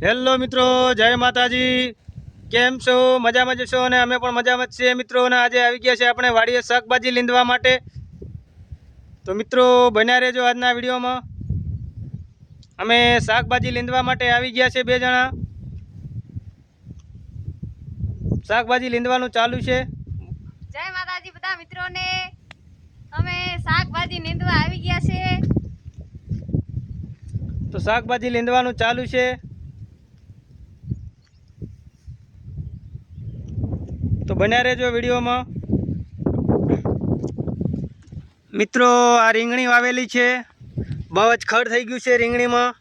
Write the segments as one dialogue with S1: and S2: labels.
S1: Hello મિત્રો જય માતાજી. કેમ છો? મજામાં જશો અને અમે પણ મજામાં છીએ મિત્રો. અને આજે આવી ગયા છે આપણે વાડીએ શાકભાજી લીંદવા માટે. તો મિત્રો બન્યા રહેજો આજના વિડીયોમાં. અમે શાકભાજી લીંદવા માટે આવી ગયા છે બે જણા. શાકભાજી લીંદવાનું ચાલુ છે.
S2: જય માતાજી બધા મિત્રોને. અમે શાકભાજી નીંદવા આવી ગયા છે
S1: તો શાકભાજી લીંદવાનું ચાલુ છે. તો બન્યા રહેજો વિડીયોમાં. મિત્રો, આ રીંગણી વાવેલી છે. બહુ જ ખડ થઈ ગયું છે રીંગણીમાં.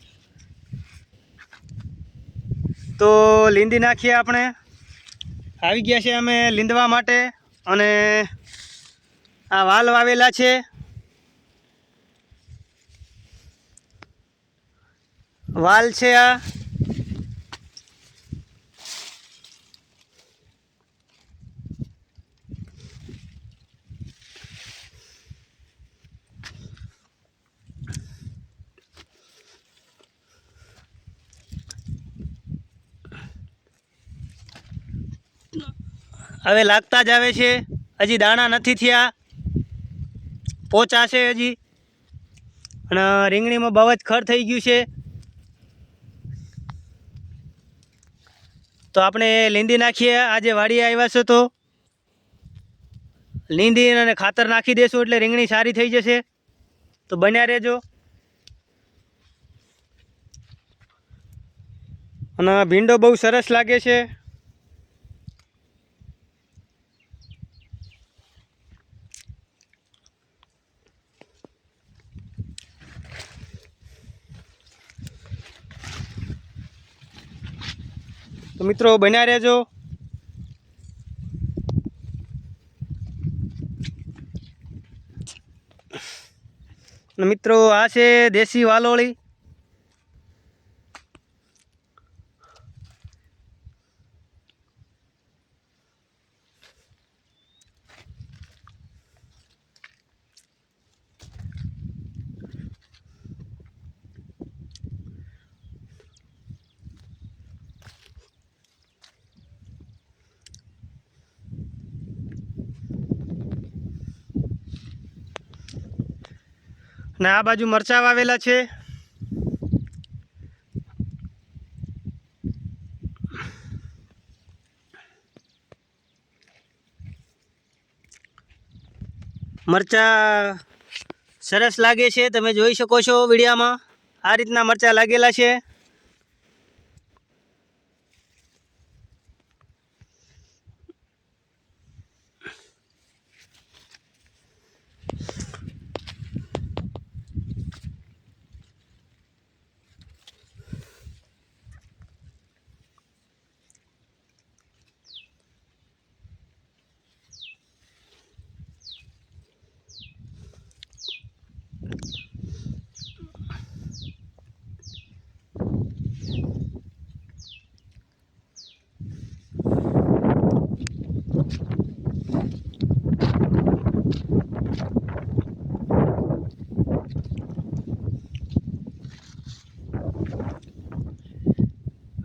S1: તો લીંદી નાખીએ આપણે. આવી ગયા છે અમે લીંદવા માટે અને આ વાલ વાવેલા છે. વાલ છે આ. હવે લાગતા જ આવે છે. હજી દાણા નથી થયા. પોચા છે હજી. અને રીંગણીમાં બહુ જ ખડ થઈ ગયું છે. તો આપણે લીંદી નાખીએ. આજે વાડીએ આવ્યા છો તો. લીંદી અને ખાતર નાખી દેશું એટલે રીંગણી સારી થઈ જશે. તો બન્યા રહેજો. અને ભીંડો બહુ સરસ લાગે છે. તો મિત્રો બન્યા રહેજો. મિત્રો આ છે દેશી વાલોળી. અને આ બાજુ મરચાં વાવેલા છે. મરચાં સરસ લાગે છે. તમે જોઈ શકો છો વિડીયામાં. આ રીતના મરચાં લાગેલા છે.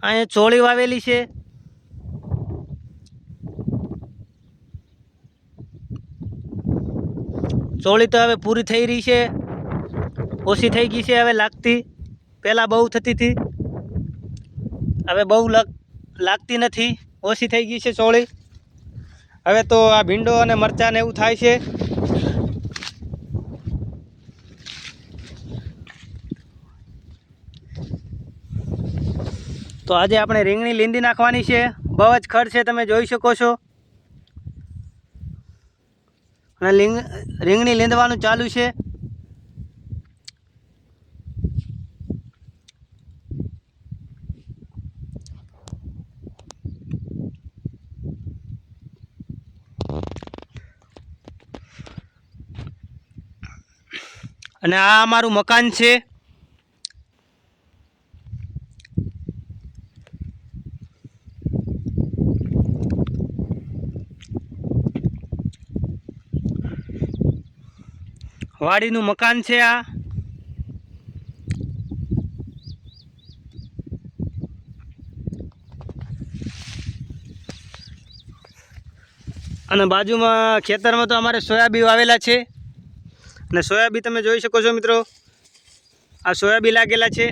S1: અહીંયા ચોળી વાવેલી છે. ચોળી તો હવે પૂરી થઈ રહી છે. ઓછી થઈ ગઈ છે હવે લાગતી. પહેલાં બહુ થતી હતી. હવે બહુ લાગ, લાગતી નથી. ઓછી થઈ ગઈ છે ચોળી. હવે તો આ ભીંડો અને મરચાંને એવું થાય છે. તો આજે આપણે રીંગણી લીંદી નાખવાની છે. બહુ જ ખડ છે, તમે જોઈ શકો છો. અને લીંગ, રીંગણી લીંદવાનું ચાલુ છે. અને આ અમારું મકાન છે. વાડીનું મકાન છે આ. અને બાજુમાં ખેતરમાં તો અમારે સોયાબી વાવેલા છે. અને સોયાબી તમે જોઈ શકો છો મિત્રો. આ સોયાબી લાગેલા છે.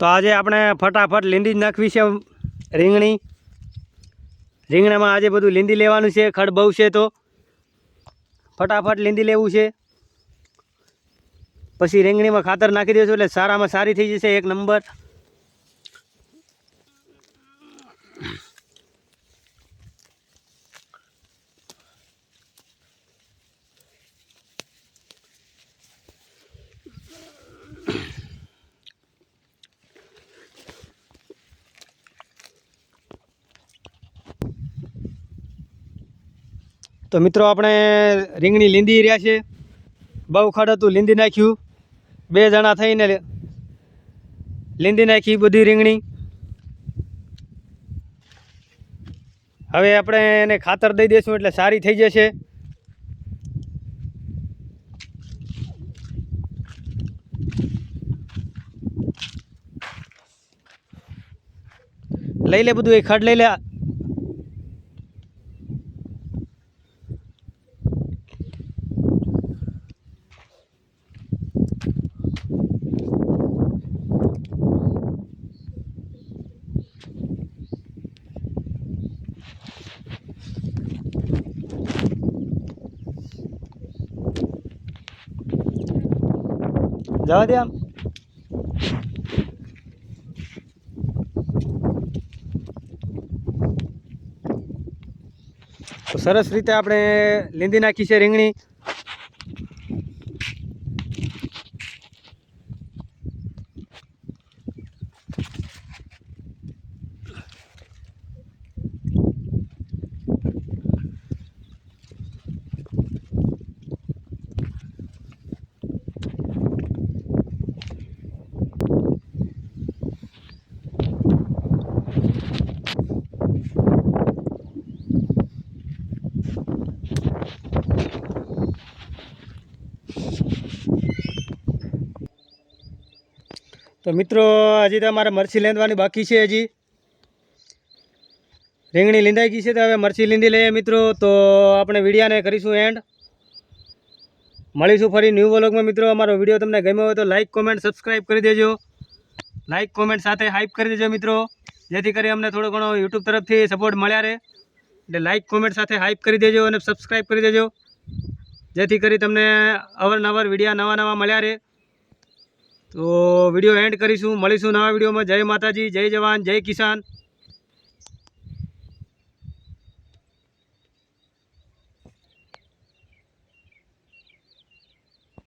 S1: તો આજે આપણે ફટાફટ લીંડી જ નાખવી છે રીંગણી. રીંગણામાં આજે બધું લીંડી લેવાનું છે, ખડ બહુ છે તો. ફટાફટ લીંડી લેવું છે. પછી રીંગણીમાં ખાતર નાખી દઈશું એટલે સારામાં સારી થઈ જશે એક નંબર. તો મિત્રો આપણે રીંગણી લીંદી રહ્યા છે. બહુ ખડ હતું, લીંદી નાખ્યું. બે જણા થઈને લીંદી નાખી બધી રીંગણી. હવે આપણે એને ખાતર દઈ દઈશું એટલે સારી થઈ જશે. લઈ લે બધું, એ ખડ લઈ લે. જવા દે આમ. તો સરસ રીતે આપણે લીંદી નાખી છે રીંગણી. તો મિત્રો, હજી તો અમારે મરચી લેંદવાની બાકી છે હજી. રીંગણી લીંદાઈ ગઈ છે તો હવે મરચી લીંદી લઈએ મિત્રો. તો આપણે વિડીયાને કરીશું એન્ડ મળીશું ફરી ન્યૂ વ્લોગમાં મિત્રો. અમારો વીડિયો તમને ગમ્યો હોય તો લાઇક કોમેન્ટ સબસ્ક્રાઈબ કરી દેજો. લાઇક કોમેન્ટ સાથે હાઇપ કરી દેજો મિત્રો. જેથી કરી અમને થોડો ઘણો યુટ્યુબ તરફથી સપોર્ટ મળ્યા રહે. એટલે લાઇક કોમેન્ટ સાથે હાઇપ કરી દેજો અને સબસ્ક્રાઈબ કરી દેજો. જેથી કરી તમને અવારનવાર વિડીયા નવા નવા મળ્યા રહે. તો વીડિયો એન્ડ કરીશું. મળીશું નવા વિડીયોમાં. જય માતાજી જય જવાન જય કિસાન.